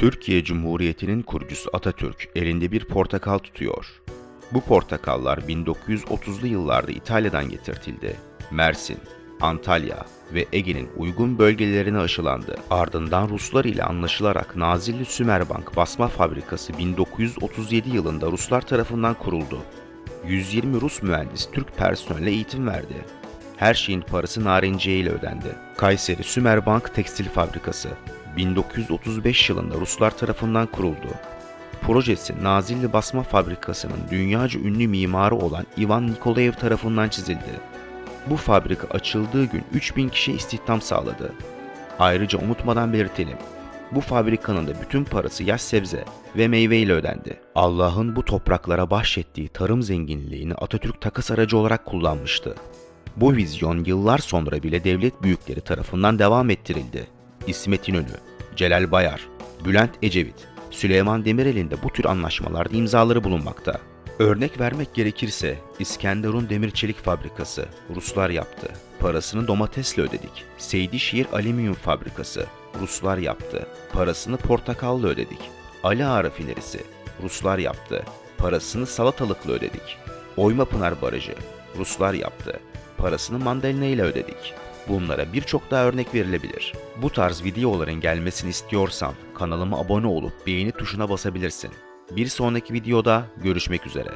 Türkiye Cumhuriyeti'nin kurucusu Atatürk elinde bir portakal tutuyor. Bu portakallar 1930'lu yıllarda İtalya'dan getirtildi. Mersin, Antalya ve Ege'nin uygun bölgelerine aşılandı. Ardından Ruslar ile anlaşılarak Nazilli Sümerbank Basma Fabrikası 1937 yılında Ruslar tarafından kuruldu. 120 Rus mühendis Türk personeline eğitim verdi. Her şeyin parası narenciye ile ödendi. Kayseri Sümerbank Tekstil Fabrikası 1935 yılında Ruslar tarafından kuruldu. Projesi Nazilli Basma Fabrikası'nın dünyaca ünlü mimarı olan Ivan Nikolaev tarafından çizildi. Bu fabrika açıldığı gün 3000 kişi istihdam sağladı. Ayrıca unutmadan belirtelim. Bu fabrikanın da bütün parası yaş sebze ve meyve ile ödendi. Allah'ın bu topraklara bahşettiği tarım zenginliğini Atatürk takas aracı olarak kullanmıştı. Bu vizyon yıllar sonra bile devlet büyükleri tarafından devam ettirildi. İsmet İnönü, Celal Bayar, Bülent Ecevit, Süleyman Demirel'in de bu tür anlaşmalarda imzaları bulunmakta. Örnek vermek gerekirse İskenderun Demir Çelik Fabrikası Ruslar yaptı. Parasını domatesle ödedik. Seydişehir Alüminyum Fabrikası Ruslar yaptı. Parasını portakalla ödedik. Ali Ağa Rafinerisi Ruslar yaptı. Parasını salatalıkla ödedik. Oymapınar Barajı Ruslar yaptı. Parasını mandalina ile ödedik. Bunlara birçok daha örnek verilebilir. Bu tarz videoların gelmesini istiyorsan kanalıma abone olup beğeni tuşuna basabilirsin. Bir sonraki videoda görüşmek üzere.